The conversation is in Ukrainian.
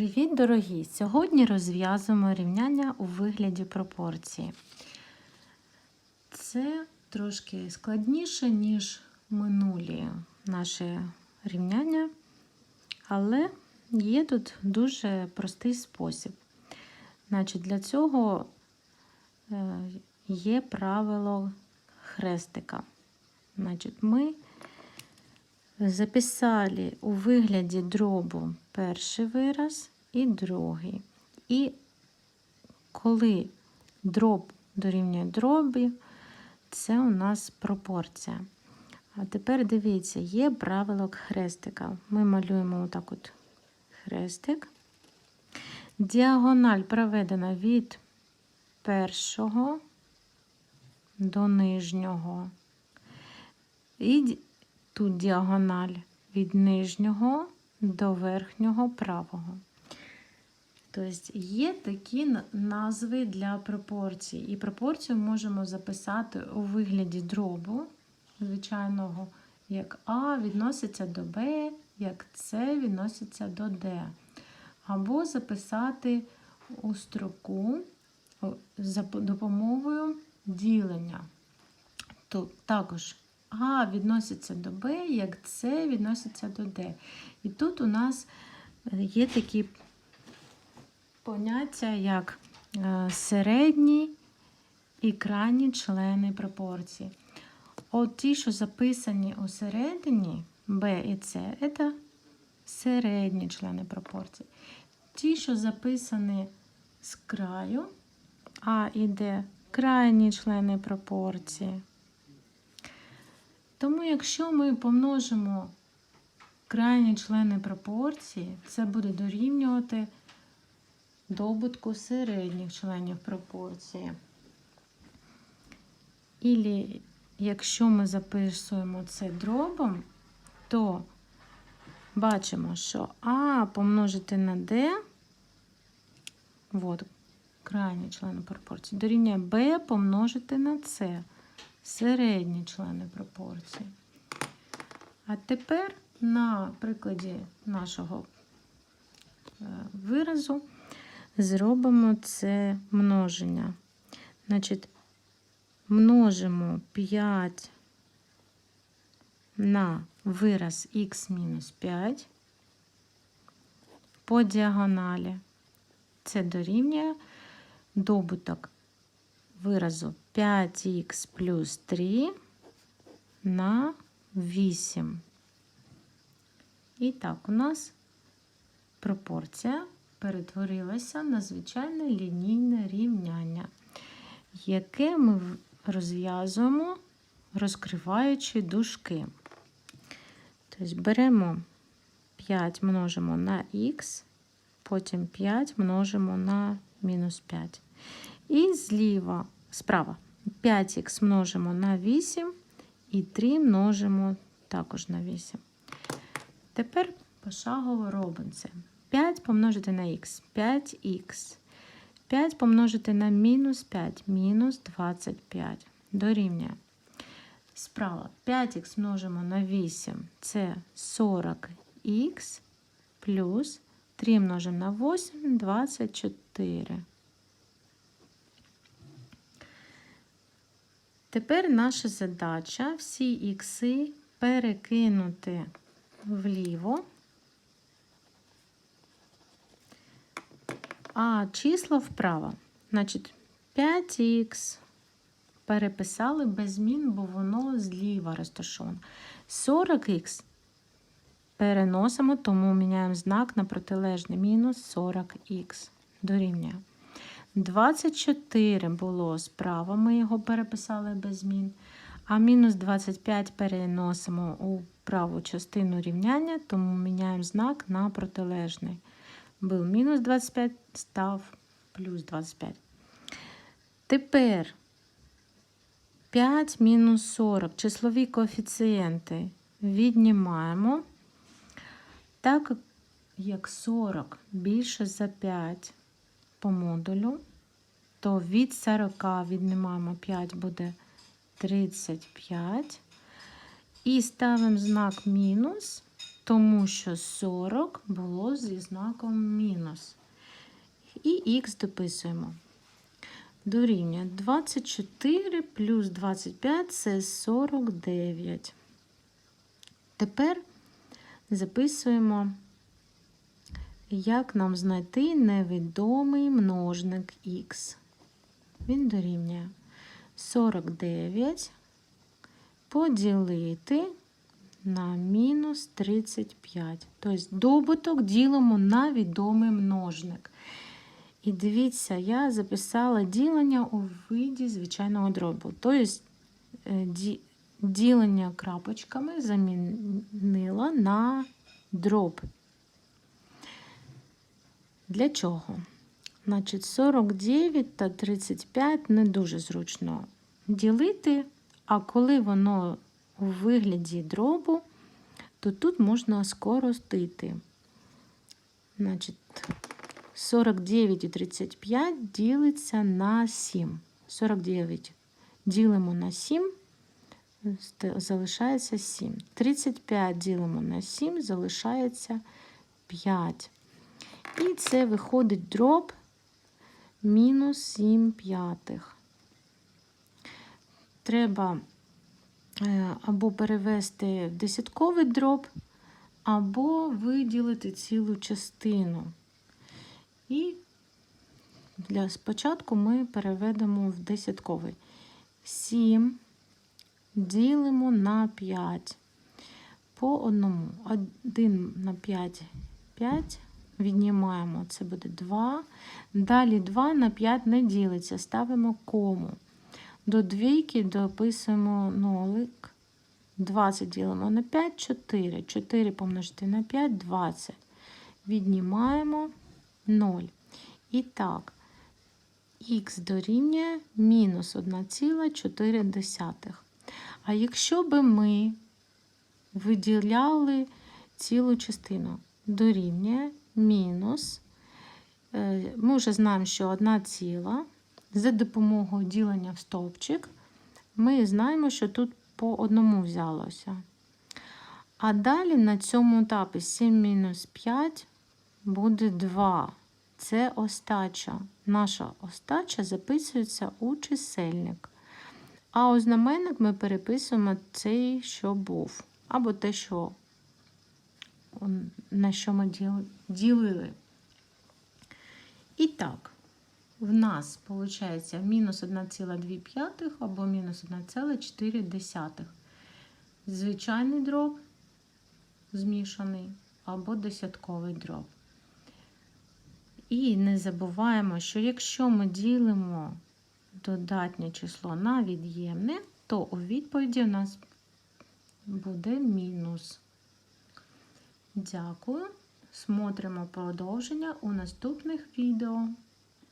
Привіт, дорогі! Сьогодні розв'язуємо рівняння у вигляді пропорції. Це трошки складніше, ніж минулі наші рівняння, але є тут дуже простий спосіб. Значить, Для цього е, є правило хрестика. Значить, Ми записали у вигляді дробу перший вираз і другий. І коли дроб дорівнює дробі, це у нас пропорція. А тепер дивіться, є правило хрестика. Ми малюємо отак от хрестик. Діагональ проведена від першого до нижнього. І тут діагональ від нижнього до верхнього правого. Тобто є такі назви для пропорцій. І пропорцію можемо записати у вигляді дробу, звичайного, як А відноситься до Б, як С відноситься до Д. Або записати у строку за допомогою ділення. Тут також а відноситься до Б, як С відноситься до Д. І тут у нас є такі поняття, як е, середні і крайні члени пропорції. От ті, що записані у середині, Б і С, це середні члени пропорції. Ті, що записані з краю, А і Д, крайні члени пропорції. Тому, якщо ми помножимо крайні члени пропорції, це буде дорівнювати добутку середніх членів пропорції. І якщо ми записуємо це дробом, то бачимо, що А помножити на Д, от, крайні члени пропорції, дорівнює Б помножити на С середні члени пропорції. А тепер на прикладі нашого е, виразу зробимо це множення. Значить, множимо 5 на вираз х мінус 5 по діагоналі. Це дорівнює добуток виразу 5х плюс 3 на 8. І так, у нас пропорція перетворилася на звичайне лінійне рівняння, яке ми розв'язуємо, розкриваючи дужки. Тобто беремо 5 множимо на х, потім 5 множимо на мінус 5. І зліва, справа 5х множимо на 8 і 3 множимо також на 8. Тепер пошагово робимо це. 5 помножити на х 5х. 5 помножити на мінус 5, мінус 25. Дорівнює. Справа 5х множимо на 8, це 40х плюс 3 множимо на 8, 24. Тепер наша задача всі ікси перекинути вліво, а числа вправо. Значить, 5х переписали без змін, бо воно зліва розташовано. 40х переносимо, тому міняємо знак на протилежний мінус 40х дорівнює. 24 було справа, ми його переписали без змін. А мінус 25 переносимо у праву частину рівняння, тому міняємо знак на протилежний. Був мінус 25, став плюс 25. Тепер 5 мінус 40 числові коефіцієнти віднімаємо. Так як 40 більше за 5 по модулю, то від 40 віднімаємо 5 буде 35. І ставимо знак мінус тому що 40 було зі знаком мінус. І х дописуємо. Дорівнює 24 плюс 25 це 49. Тепер записуємо, як нам знайти невідомий множник х. Він дорівнює 49 поділити на мінус 35. Тобто добуток ділимо на відомий множник. І дивіться, я записала ділення у виді звичайного дробу. Тобто е, ділення крапочками замінила на дроб. Для чого? Значить, 49 та 35 не дуже зручно ділити, а коли воно у вигляді дробу, то тут можна скоростити. Значить, 49 і 35 ділиться на 7. 49 ділимо на 7, залишається 7. 35 ділимо на 7, залишається 5. І це виходить дроб мінус 7 п'ятих. Треба е, або перевести в десятковий дроб, або виділити цілу частину. І для спочатку ми переведемо в десятковий. 7 ділимо на 5 по одному. 1 на 5 5. Віднімаємо, це буде 2. Далі 2 на 5 не ділиться, ставимо кому. До двійки дописуємо нолик. 20 ділимо на 5, 4. 4 помножити на 5, 20. Віднімаємо 0. І так, х дорівнює мінус 1,4. А якщо би ми виділяли цілу частину, дорівнює мінус, е, ми вже знаємо, що 1 ціла, за допомогою ділення в стовпчик, ми знаємо, що тут по одному взялося. А далі на цьому етапі 7 мінус 5 буде 2. Це остача. Наша остача записується у чисельник. А у знаменник ми переписуємо цей, що був. Або те, що, на що ми ділили. І так, в нас виходить мінус 1,2 або мінус 1,4. Звичайний дроб змішаний або десятковий дроб. І не забуваємо, що якщо ми ділимо додатнє число на від'ємне, то у відповіді у нас буде мінус. Дякую. Смотримо продовження у наступних відео.